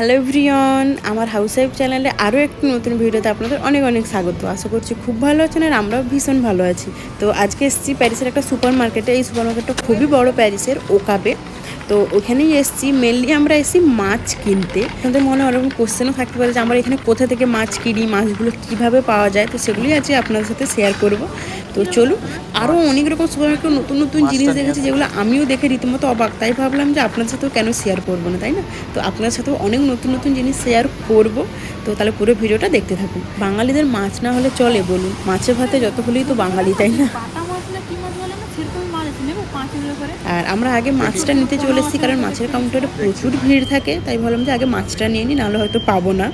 Hello everyone, আমার housewife চ্যানেলে আরও একটি নতুন ভিডিওতে আপনাদের অনেক অনেক স্বাগত। আশা করছি খুব ভালো আছেন আর আমরাও ভীষণ ভালো আছি। তো আজকে এসেছি প্যারিসের একটা সুপার মার্কেটে এই সুপার মার্কেটটা খুবই বড় প্যারিসের ওকাবে তো ওখানেই এসেছি। মেনলি আমরা এসেছি মাছ কিনতে। আপনাদের মনে ওরকম কোশ্চেনও থাকতে পারে যে আমরা এখানে কোথা থেকে মাছ কিনি, মাছগুলো কীভাবে পাওয়া যায়? তো সেগুলোই আজকে আপনাদের সাথে শেয়ার করব। তো চলুন আরও অনেক রকম সুপার মার্কেটে নতুন নতুন জিনিস দেখেছি যেগুলো আমিও দেখে রীতিমতো অবাক। তাই ভাবলাম যে আপনার সাথেও কেন শেয়ার করব না তাই না? তো আপনার সাথেও অনেক নতুন নতুন জিনিস শেয়ার করব। তো তাহলে পুরো ভিডিওটা দেখতে থাকুন। বাঙালিদের মাছ না হলে চলে বলুন মাছে ভাতে যত হলেই তো বাঙালি তাই না? আর আমরা আগে মাছটা নিতে চলে এসেছি কারণ মাছের কাউন্টারে প্রচুর ভিড় থাকে। তাই ভাবলাম যে আগে মাছটা নিয়ে নিই নাহলে হয়তো পাবো না।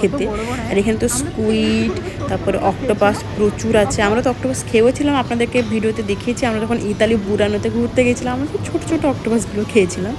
খেতে। আর এখানে তো স্কুইড তারপরে অক্টোপাস প্রচুর আছে। আমরা তো অক্টোপাস খেয়েওছিলাম আপনাদেরকে ভিডিওতে দেখিয়েছি। আমরা যখন ইতালি বুরানোতে ঘুরতে গেছিলাম, আমরা তো ছোটো ছোটো অক্টোপাসগুলো খেয়েছিলাম।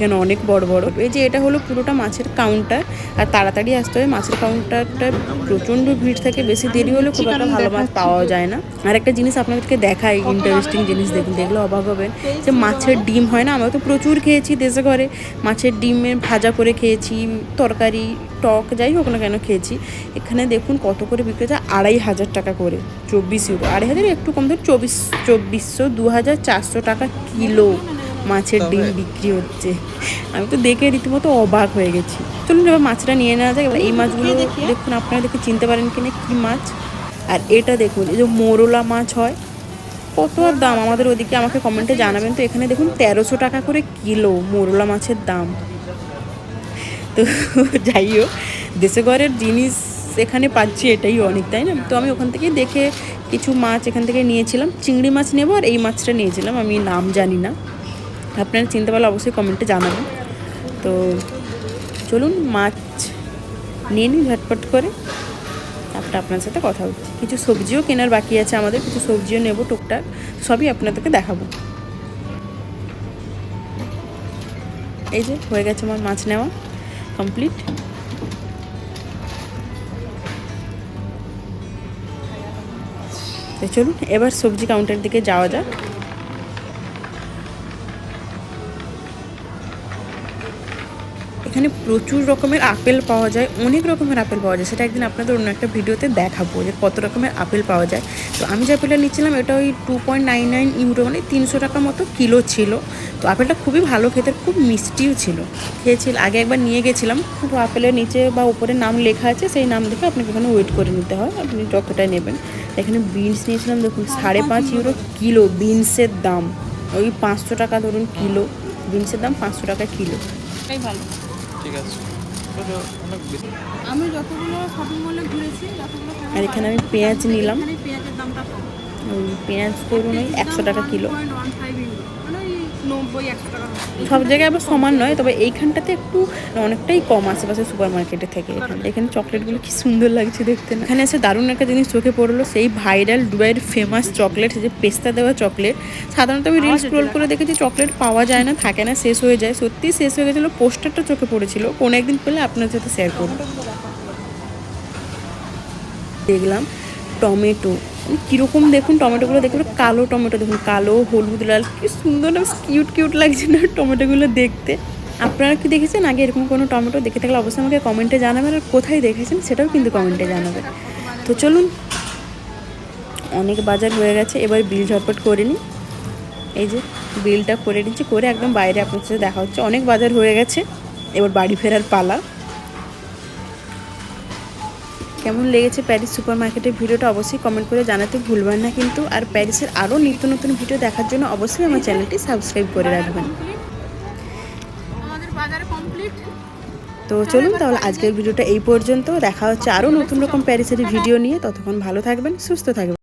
এখানে অনেক বড় বড়। এই যে এটা হলো পুরোটা মাছের কাউন্টার আর তাড়াতাড়ি আসতে হবে। মাছের কাউন্টারটা প্রচণ্ড ভিড় থাকে, বেশি দেরি হলে খুব একটা ভালো মাছ পাওয়া যায় না। আর একটা জিনিস আপনাদেরকে দেখাই ইন্টারেস্টিং জিনিস দেখুন, দেখলে অবাক হবেন। যে মাছের ডিম হয় না? আমরা তো প্রচুর খেয়েছি দেশে ঘরে। মাছের ডিমের ভাজা করে খেয়েছি, তরকারি, টক, যাই হোক না কেন খেয়েছি। এখানে দেখুন কত করে বিক্রি হচ্ছে, আড়াই হাজার টাকা করে, চব্বিশ ইউরো আড়াই হাজার একটু কম ধর চব্বিশ, চব্বিশশো দু হাজার চারশো টাকা কিলো। মাছের ডিম বিক্রি হচ্ছে। আমি তো দেখে রীতিমতো অবাক হয়ে গেছি। চলুন এবার মাছটা নিয়ে নেওয়া যায় এবার এই মাছগুলো দেখুন আপনারা দেখে চিনতে পারেন কিনা কী মাছ। আর এটা দেখুন এই যে মোরলা মাছ হয়। কত আর দাম? আমাদের ওদিকে আমাকে কমেন্টে জানাবেন। তো এখানে দেখুন তেরোশো টাকা করে কিলো মোরলা মাছের দাম। তো যাই হোক দেশে ঘরের জিনিস এখানে পাচ্ছি এটাই অনেক তাই না? তো আমি ওখান থেকে দেখে কিছু মাছ এখান থেকে নিয়েছিলাম। চিংড়ি মাছ নেব আর এই মাছটা নিয়েছিলাম। আমি নাম জানি না। আপনারা চিনতে পারলে অবশ্যই কমেন্টে জানাবেন। তো চলুন মাছ নিয়ে নিন ঝটপট করে। তারপরে আপনার সাথে কথা হচ্ছে। কিছু সবজিও কেনার বাকি আছে আমাদের, কিছু সবজিও নেব টুকটাক, সবই আপনাদেরকে দেখাবো। এই যে হয়ে গেছে আমার মাছ নেওয়া কমপ্লিট। চলুন, এবার সবজি কাউন্টারের দিকে যাওয়া যাক। এখানে প্রচুর রকমের আপেল পাওয়া যায়, অনেক রকমের আপেল পাওয়া যায়। সেটা একদিন আপনাদের অন্য একটা ভিডিওতে দেখাবো যে কত রকমের আপেল পাওয়া যায়। তো আমি যে আপেলটা নিচ্ছিলাম, এটা ওই two point nine nine euro মানে তিনশো টাকা মতো কিলো ছিল। তো আপেলটা খুবই ভালো খেতে, খুব মিষ্টিও ছিল। খেয়েছিল, আগে একবার নিয়ে গেছিলাম। তো আপেলের নিচে বা উপরে নাম লেখা আছে, সেই নাম দেখে আপনাকে এখানে ওয়েট করে নিতে হয়। আপনি যতটা নেবেন। এখানে বিনস নিয়েছিলাম, দেখুন, সাড়ে পাঁচ ইউরো কিলো বিনসের দাম। ওই পাঁচশো টাকা ধরুন কিলো বিনসের দাম পাঁচশো টাকা কিলো। ভালো। ঠিক আছে। ওটা অনেক বেশি। আমি যতগুলো শপিং মলে ঘুরেছি আর এখানে আমি পেঁয়াজ নিলাম। এখানে পেঁয়াজের দামটা পেঁয়াজ করুন ওই একশো টাকা kilo point one five euro মানে ওই নব্বই একশো টাকা সব জায়গায় আবার সমান নয় তবে এইখানটাতে একটু অনেকটাই কম আশেপাশে সুপার মার্কেটে থেকে এখানে। এখানে চকলেটগুলো কি সুন্দর লাগছে দেখতে না। এখানে এসে দারুণ একটা জিনিস চোখে পড়ল সেই ভাইরাল দুবাইয়ের ফেমাস চকলেট যে পেস্তা দেওয়া চকলেট। সাধারণত আমি রিল স্ক্রোল করে দেখেছি চকলেট পাওয়া যায় না থাকে না শেষ হয়ে যায়। সত্যি শেষ হয়ে গেছিল পোস্টারটা চোখে পড়েছিল কোনো একদিন পেলে আপনার সাথে শেয়ার করব। দেখলাম টমেটো। কীরকম দেখুন টমেটোগুলো, দেখুন কালো টমেটো, দেখুন কালো, হলুদ, লাল, কি সুন্দর কিউট কিউট লাগছে না টমেটোগুলো দেখতে। আপনারা কি দেখেছেন? আগে এরকম কোনো টমেটো দেখে থাকলে অবশ্যই আমাকে কমেন্টে জানাবেন আর কোথায় দেখেছেন সেটাও কিন্তু কমেন্টে জানাবেন। তো চলুন, অনেক বাজার হয়ে গেছে, এবার বিল ঝটপট করে নিই। এই যে বিলটা করে নিচ্ছি, করে একদম বাইরে আপনার সাথে দেখা হচ্ছে। অনেক বাজার হয়ে গেছে, এবার বাড়ি ফেরার পালা। কেমন লেগেছে প্যারিস সুপার মার্কেটের ভিডিওটা অবশ্যই কমেন্ট করে জানাতে ভুলবেন না কিন্তু। আর প্যারিসের আরও নিত্য নতুন ভিডিও দেখার জন্য অবশ্যই আমার চ্যানেলটি সাবস্ক্রাইব করে রাখবেন। তো চলুন তাহলে আজকের ভিডিওটা এই পর্যন্ত। দেখা হচ্ছে আরও নতুন রকম প্যারিসের ভিডিও নিয়ে। ততক্ষণ ভালো থাকবেন সুস্থ থাকবেন।